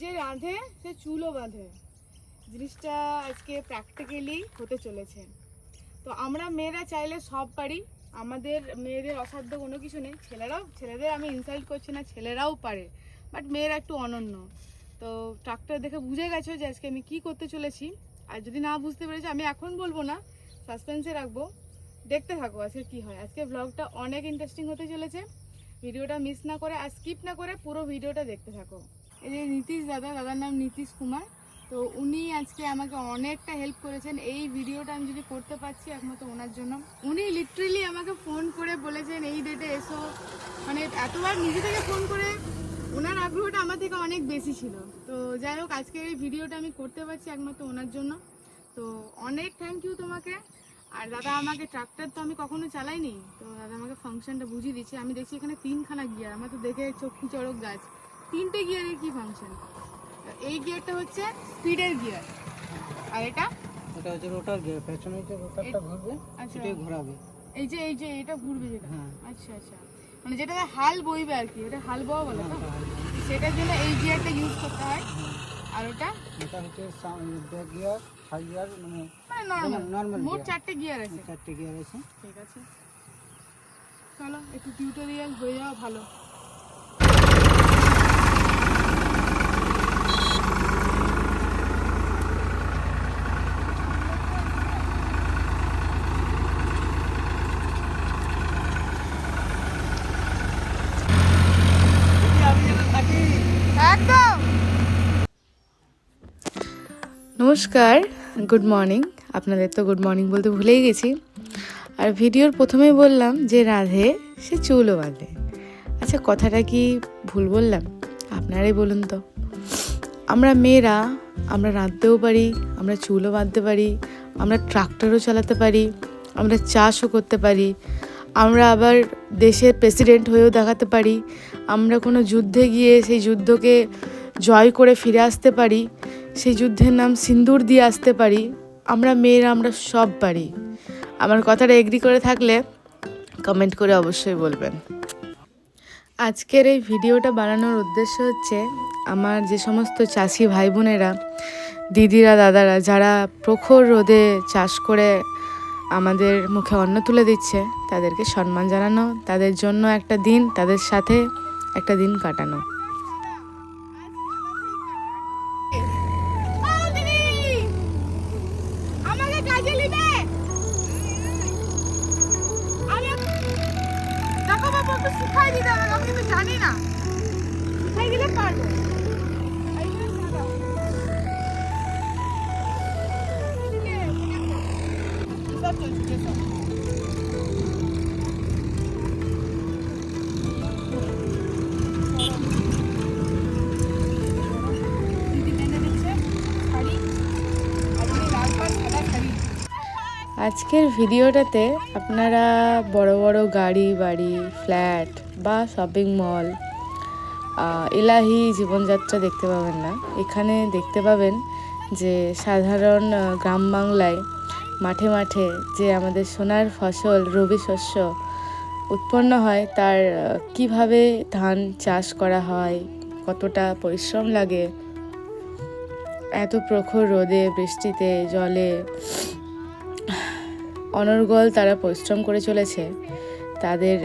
যে রাঁধে, সে চুলও বাঁধে। জিনিসটা আজকে প্র্যাকটিক্যালি হতে চলেছে। তো আমরা মেয়েরা চাইলে সব পারি। আমাদের মেয়েদের অসাধ্য কোনো কিছু নেই। ছেলেরাও, ছেলেদের আমি ইনসাল্ট করছি না, ছেলেরাও পারে। বাট মেয়েরা একটু অনন্য। তো ট্রাক্টর দেখে বুঝে গেছো যে আজকে আমি কি করতে চলেছি। আর যদি না বুঝতে পেরেছ, আমি এখন বলব না। সাসপেন্সে রাখব। দেখতে থাকো আজকে কি হয়। আজকে ব্লগটা অনেক ইন্টারেস্টিং হতে চলেছে। ভিডিওটা মিস না করে আর স্কিপ না করে পুরো ভিডিওটা দেখতে থাকো। এই যে নীতিশ দাদা, দাদার নাম নীতিশ কুমার। তো উনি আজকে আমাকে অনেকটা হেল্প করেছেন। এই ভিডিওটা আমি যদি করতে পারছি একমাত্র ওনার জন্য। উনি লিটারেলি আমাকে ফোন করে বলেছেন, এই ডেটে এসো। মানে এতবার নিজে থেকে ফোন করে ওনার আগ্রহটা আমার থেকে অনেক বেশি ছিল। তো যাই হোক আজকে এই ভিডিওটা আমি করতে পারছি একমাত্র ওনার জন্য। তো অনেক থ্যাংক ইউ তোমাকে। আর দাদা আমাকে ট্রাক্টর তো আমি কখনো চালাইনি। তো দাদা আমাকে ফাংশনটা বুঝিয়ে দিচ্ছে। আমি দেখছি এখানে তিনখানা গিয়ার আমার তো দেখে চক্ষু চড়ক গাছ। তিনটে গিয়ারের কি ফাংশন এই গিয়ারটা হচ্ছে স্পিডের গিয়ার। আর এটা? এটা হচ্ছে রোটার গিয়ার পেছনে যে রোটারটা ঘুরবে আচ্ছা। সেটাই ঘোরাবে। এই যে এই যে এটা ঘুরবে যেটা। হ্যাঁ। আচ্ছা আচ্ছা। মানে যেটা হাল বইবে আর কি এটা হাল বওয়া বলে তো? সেটার জন্য এই গিয়ারটা ইউজ করতে হয়। আর ওটা? এটা হচ্ছে ব্যাক গিয়ার থার্ড গিয়ার মানে মানে নর্মাল নর্মাল মোট চারটে গিয়ার আছে। চারটে গিয়ার আছে। ঠিক আছে। চলো একটু টিউটোরিয়াল হয়ে যাওয়া ভালো একদম নমস্কার গুড মর্নিং আপনাদের তো গুড মর্নিং বলতে ভুলেই গেছি। আর ভিডিওর প্রথমেই বললাম যে রাধে, সে চুলও বাঁধে। আচ্ছা কথাটা কি ভুল বললাম? আপনারাই বলুন তো। আমরা মেয়েরা, আমরা রাঁধতেও পারি, আমরা চুলও বাঁধতে পারি, আমরা ট্রাক্টরও চালাতে পারি, আমরা চাষও করতে পারি, আমরা আবার দেশের প্রেসিডেন্ট হয়েও দেখাতে পারি, আমরা কোনো যুদ্ধে গিয়ে সেই যুদ্ধকে জয় করে ফিরে আসতে পারি সেই যুদ্ধের নাম সিন্দুর দিয়ে আসতে পারি। আমরা মেয়েরা, আমরা সব পারি। আমার কথাটা এগ্রি করে থাকলে কমেন্ট করে অবশ্যই বলবেন। আজকের এই ভিডিওটা বানানোর উদ্দেশ্য হচ্ছে, আমার যে সমস্ত চাষি ভাই বোনেরা দিদিরা, দাদারা, যারা প্রখর রোদে চাষ করে আমাদের মুখে অন্ন তুলে দিচ্ছে, তাদেরকে সম্মান জানানো, তাদের জন্য একটা দিন, তাদের সাথে একটা দিন কাটানো। আজকের ভিডিওটাতে আপনারা বড় বড় গাড়ি, বাড়ি ফ্ল্যাট বা শপিং মল এলাহি জীবনযাত্রা দেখতে পাবেন না। এখানে দেখতে পাবেন যে সাধারণ গ্রাম বাংলায় মাঠে মাঠে যে আমাদের সোনার ফসল, রবি শস্য উৎপন্ন হয়, তার কীভাবে ধান চাষ করা হয়, কতটা পরিশ্রম লাগে, এত প্রখর রোদে, বৃষ্টিতে, জলে অনর্গল তারা পরিশ্রম করে চলেছে। তাদের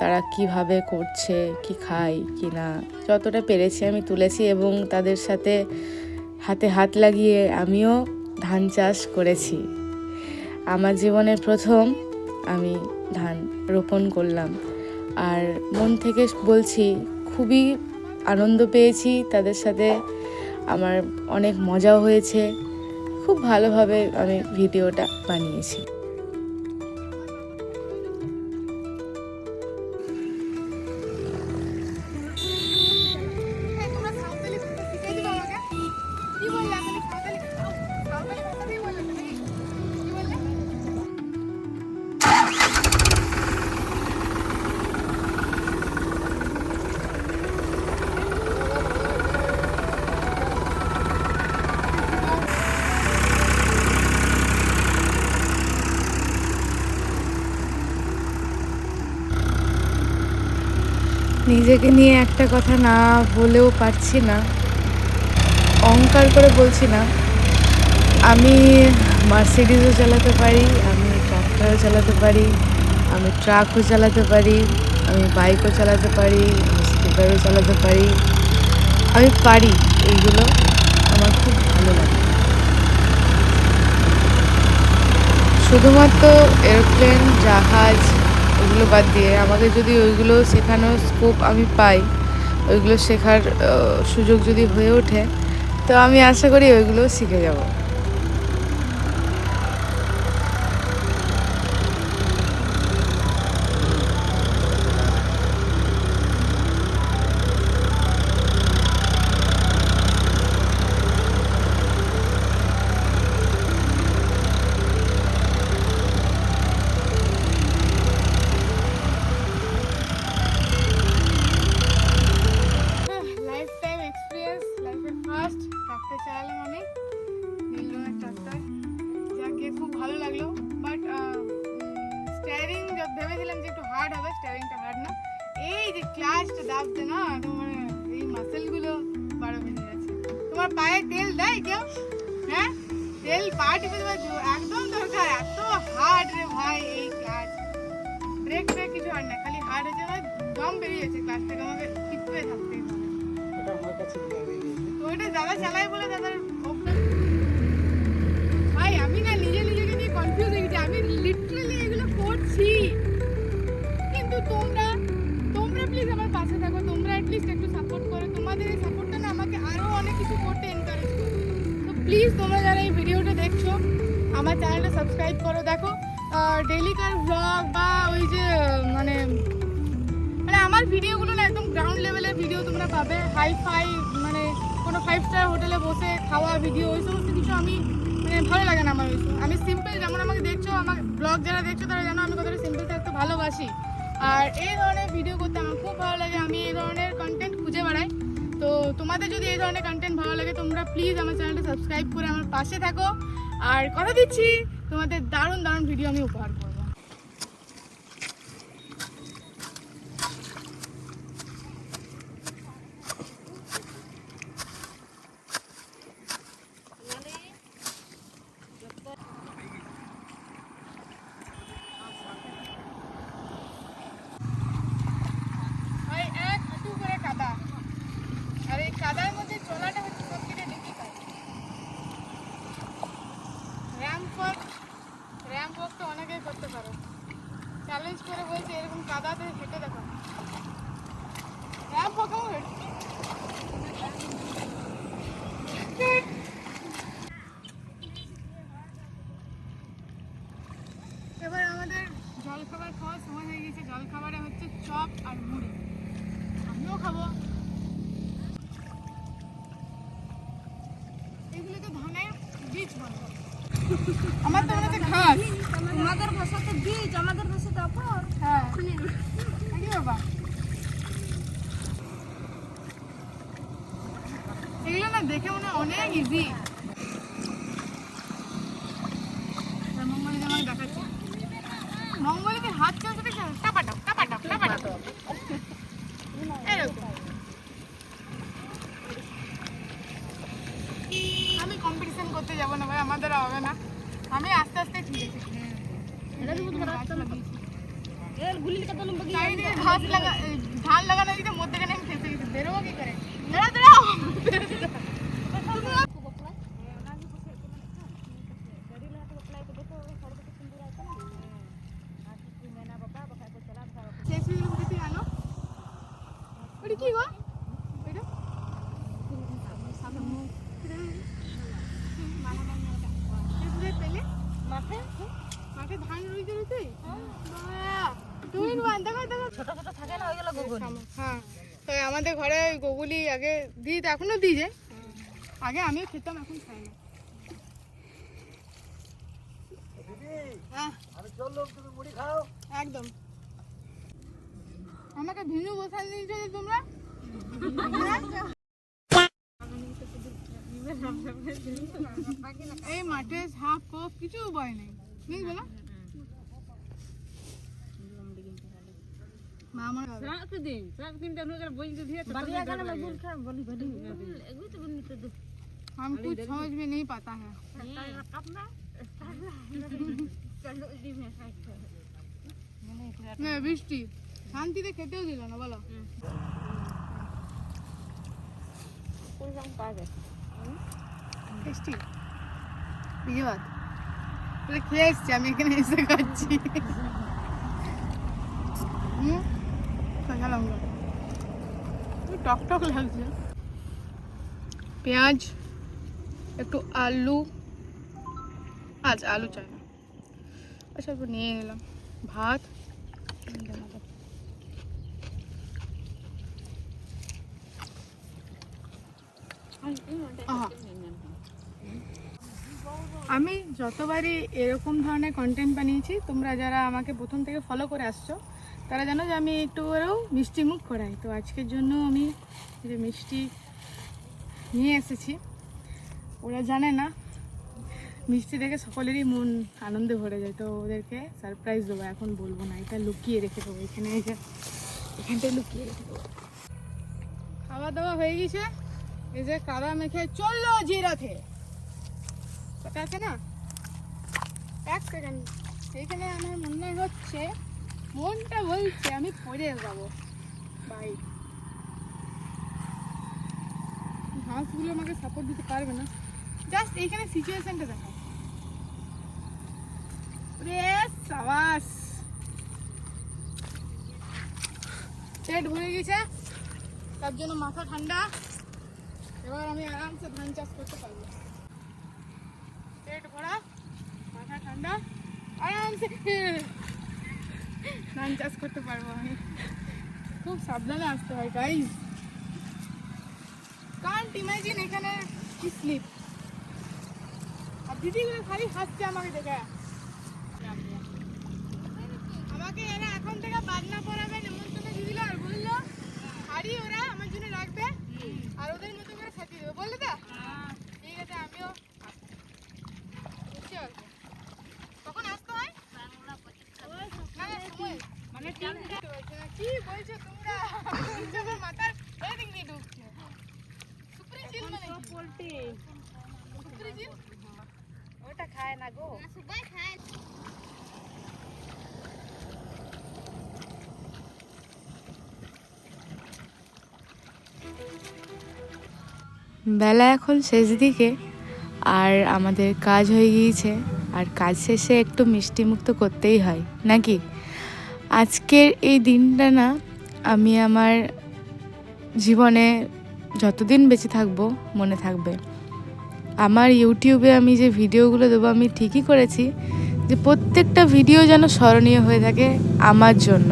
তারা কীভাবে করছে, কি খায়, কি না, যতটা পেরেছি আমি তুলেছি এবং তাদের সাথে হাতে হাত লাগিয়ে আমিও ধান চাষ করেছি। আমার জীবনের প্রথম আমি ধান রোপণ করলাম। আর মন থেকে বলছি, খুবই আনন্দ পেয়েছি তাদের সাথে। আমার অনেক মজাও হয়েছে। খুব ভালোভাবে আমি ভিডিওটা বানিয়েছি। নিজেকে নিয়ে একটা কথা না বলেও পারছি না। অহংকার করে বলছি না। আমি মার্সিডিজও চালাতে পারি, আমি ট্রাক্টরও চালাতে পারি, আমি ট্রাকও চালাতে পারি, আমি বাইকও চালাতে পারি, আমি স্কুটারও চালাতে পারি। আমি পারি এইগুলো, আমার খুব ভালো লাগে। শুধুমাত্র এরোপ্লেন জাহাজ ওগুলো বাদ দিয়ে আমাকে যদি ওইগুলো শেখানোর স্কোপ আমি পাই, ওইগুলো শেখার সুযোগ যদি হয়ে ওঠে, তো আমি আশা করি ওইগুলো শিখে যাব। হার্ড হবে স্টিয়ারিংটা হার্ড না। এই যে ক্লাচটা দাবছে না মানে এই মাসেলগুলো বারো বেজে যাচ্ছে তোমার পায়ে তেল দেয় কেউ? হ্যাঁ? তেল পা টিপে দেওয়ার একদম দরকার। এত হার্ড রে ভাই এই ক্লাচ ব্রেক ব্রেক কিছু হার্ড না খালি হার্ড হয়েছে মানে দম বেরিয়ে যাচ্ছে ক্লাচ থেকে। আমাকে টিপে থাকতেই হবে। ওটা আমার কাছে দেওয়া হয়ে গেছে তো ওইটা দাদা চালাই বলে দাদার প্লিজ তোমরা যারা এই ভিডিওটা দেখছ, আমার চ্যানেলটা সাবস্ক্রাইব করো। দেখো ডেলিকার ব্লগ বা ওই যে মানে মানে আমার ভিডিওগুলো না একদম গ্রাউন্ড লেভেলের ভিডিও তোমরা পাবে। হাই ফাই মানে কোনো ফাইভ স্টার হোটেলে বসে খাওয়া ভিডিও ওই সমস্ত কিছু আমি মানে ভালো লাগে না আমার ওইসব আমি সিম্পল যেমন আমাকে দেখছ, আমার ব্লগ যারা দেখছ, তারা জানো আমি কতটা সিম্পল থাকতে ভালোবাসি। আর এই ধরনের ভিডিও করতে আমার খুব ভালো লাগে। আমি এই ধরনের কন্টেন্ট খুঁজে বেড়াই। তো তোমাদের যদি এই ধরনের কন্টেন্ট ভালো লাগে, তোমরা প্লিজ আমার চ্যানেলটা সাবস্ক্রাইব করে আমার পাশে থাকো। আর কথা দিচ্ছি, তোমাদের দারুণ দারুণ ভিডিও আমি উপহার করব ভাই এক হাঁটু করে কাদা আর এই কাদার মধ্যে চলাটা হচ্ছে সব থেকে difficult ramp walk ramp walk তো অনেকেই করতে পারো চ্যালেঞ্জ করে বলছে এরকম কাদাতে হেঁটে দেখো র্যাম্প ওয়াক কেমন হেঁটে এবার আমাদের জল খাবার খাওয়ার সময় হয়ে গেছে জল খাবারে হচ্ছে চপ আর মুড়ি। আমিও খাব। এগুলো তো ধানের বীজ বলে। আমার তো মনে ঘাস। তোমাদের ভাষাতে বীজ আমাদের ভাষাতে অপর। হ্যাঁ। বাবা। এগুলো না দেখে মনে অনেক ইজি মঙ্গলি আমাকে দেখাচ্ছে মঙ্গলিতে হাত চলছে দেখে টাপাটাপ টাপাটাপ টাপাটাপ এরকম আমি কম্পিটিশন করতে যাব না ভাই আমার দ্বারা হবে না। আমি আস্তে আস্তে ঠিক আছে ঘাস লাগা ধান লাগানো দিতে মধ্যখানে আমি ফেসে গেছি। বেরোবো কি করে? দাঁড়াও দাঁড়াও শেষ হয়ে ওটা কি গো এটা শেষ পেলে মাঠে মাঠে ধান রয়েছে রয়েছে তুমি দেখো দেখো ছোট ছোট থাকে না ওইগুলো গুগল হ্যাঁ তো আমাদের ঘরে ওই গোগুলি আগে দিই, তো এখনও দিই যে। আগে আমিও খেতাম, এখন খাই না। একদম। আমাকে ভিনু বসান দিয়েছ তোমরা? এই মাঠে সাপ, কোপ, কিছু ভয় নেই। বুঝলি বলো মা আমার বাড়ি এখানে বলি বলি এগুলো তো বলি তো हम कुछ समझ में नहीं पाता है না বৃষ্টি শান্তিতে খেতেও দিল না বলো টেস্টি বিয়ে বাদ বলে খেয়ে এসছি আমি এখানে এসে খাচ্ছি হুম কাঁচা লঙ্কা টক টক লাগছে। পেঁয়াজ একটু আলু। আচ্ছা আলু চাই না। আচ্ছা একটু নিয়ে নিলাম। ভাত। আমি যতবারই এরকম ধরনের কন্টেন্ট বানিয়েছি তোমরা যারা আমাকে প্রথম থেকে ফলো করে আসছো তারা জানো যে আমি একটু ওরাও মিষ্টি মুখ করাই। তো আজকের জন্য আমি যে মিষ্টি নিয়ে এসেছি। ওরা জানে না, মিষ্টি দেখে সকলেরই মন আনন্দে ভরে যায়। তো ওদেরকে সারপ্রাইজ দেবো, এখন বলব না, এটা লুকিয়ে রেখে দেবো এখানে এখানটায় লুকিয়ে রেখে দেবো। খাওয়া দাওয়া হয়ে গেছে। এই যে কাদা মেখে চলল জিরাতে কথা আছে না? এক সেকেন্ড এইখানে আমার মনে হচ্ছে মনটা বলছে আমি পড়ে যাব। ভাই ঘাসগুলো আমাকে সাপোর্ট দিতে পারবে না। জাস্ট এইখানে সিচুয়েশনটা দেখো। রে সাবাস। পেট ভরে গেছে, তার জন্য মাথা ঠান্ডা। এবার আমি আরামসে ধান চাষ করতে পারব। পেট ভরা, মাথা ঠান্ডা, আরামসে। ধান চাষ করতে পারব আমি। খুব সাবধানে আসতে হয় গাইজ কান্ট ইমাজিন এখানে কি স্লিপ আর দিদিগুলো খালি হাসছে আমাকে দেখে। আমাকে এরা এখন থেকে বাজনা পড়াবে নেমন্তন্ন দিদিল আর বলল শাড়ি ওরা আমার জন্য রাখবে আর ওদের মতো করে সাজিয়ে দেবে বললে তো ঠিক আছে আমিও আসছি। বুঝছি আর কি। কখন আসতে হয় না, না, সময়। মানে তিনটে হয়েছে না। কি বলছো তোমরা আমার মাথার এদিক দিয়ে ঢুকছে সুপ্রি চিল মানে ওটা খায় না গো। সবাই খায় বেলা এখন শেষ দিকে, আর আমাদের কাজ হয়ে গিয়েছে, আর কাজ শেষে একটু মিষ্টি মুক্ত করতেই হয়, নাকি? আজকের এই দিনটা না, আমি আমার জীবনে যতদিন বেঁচে থাকব, মনে থাকবে। আমার ইউটিউবে আমি যে ভিডিওগুলো দেবো, আমি ঠিকই করেছি যে প্রত্যেকটা ভিডিও যেন স্মরণীয় হয়ে থাকে আমার জন্য।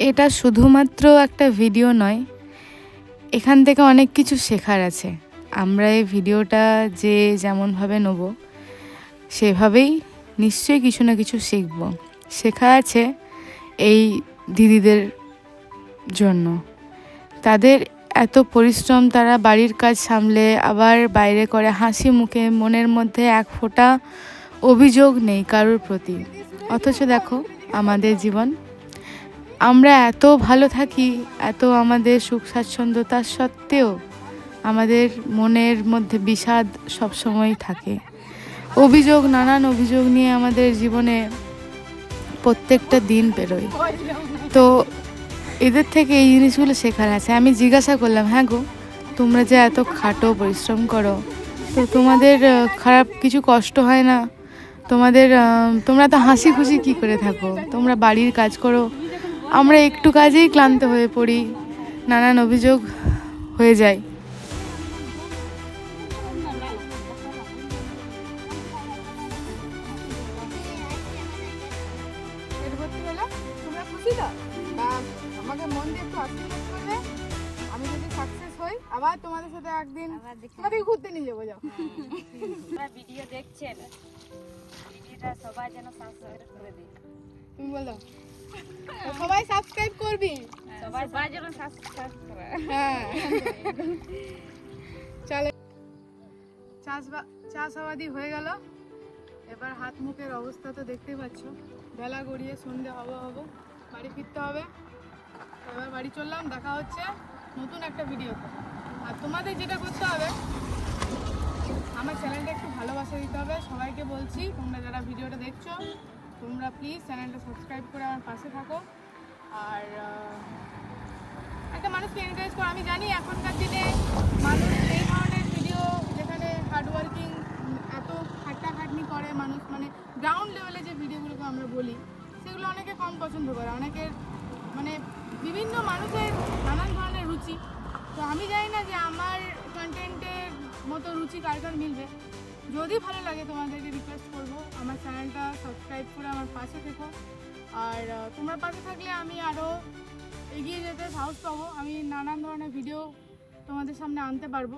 এটা শুধুমাত্র একটা ভিডিও নয়, এখান থেকে অনেক কিছু শেখার আছে। আমরা এই ভিডিওটা যে যেমনভাবে নেব, সেভাবেই নিশ্চয়ই কিছু না কিছু শিখব। শেখা আছে এই দিদিদের জন্য। তাদের এত পরিশ্রম তারা বাড়ির কাজ সামলে, আবার বাইরে করে হাসি মুখে মনের মধ্যে এক ফোঁটা অভিযোগ নেই কারোর প্রতি। অথচ দেখো, আমাদের জীবন। আমরা এত ভালো থাকি, এত আমাদের সুখ স্বাচ্ছন্দ্য তার সত্ত্বেও আমাদের মনের মধ্যে বিষাদ সবসময় থাকে। অভিযোগ, নানান অভিযোগ নিয়ে আমাদের জীবনে প্রত্যেকটা দিন পেরোয় তো এদের থেকে এই জিনিসগুলো শেখার আছে। আমি জিজ্ঞাসা করলাম হ্যাঁ গো, তোমরা যে এত খাটো পরিশ্রম করো, তো তোমাদের খারাপ কিছু কষ্ট হয় না? তোমাদের তোমরা তো হাসি খুশি কী করে থাকো? তোমরা বাড়ির কাজ করো। আমরা একটু কাজেই ক্লান্ত হয়ে পড়ি। নানান অভিযোগ হয়ে যায়। আশীর্বাদ করবে আমি যদি সাকসেস হই আবার তোমাদের সাথে একদিন তোমাদের ঘুরতে নিয়ে যাব যাও। ভিডিও দেখছেন? ভিডিওটা সবাই যেন সাবস্ক্রাইব করে দিন তুমি বলো। সবাই সাবস্ক্রাইব করবি। সবাই সবাই যেন সাবস্ক্রাইব করে। হ্যাঁ। চলে। চাষ চাষাবাদি হয়ে গেল। এবার হাত মুখের অবস্থা তো দেখতেই পাচ্ছ। বেলা গড়িয়ে সন্ধে হব হব। বাড়ি ফিরতে হবে। এবার বাড়ি চললাম, দেখা হচ্ছে নতুন একটা ভিডিওতে আর তোমাদের যেটা করতে হবে, আমার চ্যানেলটা একটু ভালোবাসা দিতে হবে। সবাইকে বলছি, তোমরা যারা ভিডিওটা দেখছ, তোমরা প্লিজ চ্যানেলটা সাবস্ক্রাইব করে আমার পাশে থাকো। আর একটা মানুষকে এনকারেজ করো। আমি জানি এখনকার দিনে মানুষ এই ধরনের ভিডিও যেখানে হার্ডওয়ার্কিং এত খাট্টাখাটনি করে মানুষ মানে গ্রাউন্ড লেভেলে যে ভিডিওগুলোকে আমরা বলি, সেগুলো অনেকে কম পছন্দ করে। অনেকের মানে বিভিন্ন মানুষের নানান ধরনের রুচি। তো আমি জানি না যে আমার কন্টেন্টের মতো রুচি কার কার মিলবে। যদি ভালো লাগে তোমাদেরকে রিকোয়েস্ট করব, আমার চ্যানেলটা সাবস্ক্রাইব করে আমার পাশে থেকো। আর তোমরা পাশে থাকলে আমি আরও এগিয়ে যেতে সাহস পাবো। আমি নানান ধরনের ভিডিও তোমাদের সামনে আনতে পারব।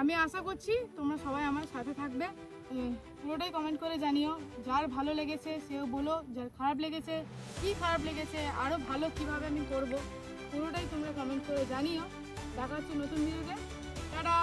আমি আশা করছি তোমরা সবাই আমার সাথে থাকবে। পুরোটাই কমেন্ট করে জানিও। যার ভালো লেগেছে, সেও বলো, যার খারাপ লেগেছে, কি খারাপ লেগেছে আরও ভালো কীভাবে আমি করব, পুরোটাই তোমরা কমেন্ট করে জানিও। দেখা হচ্ছে নতুন ভিডিওতে টাটা!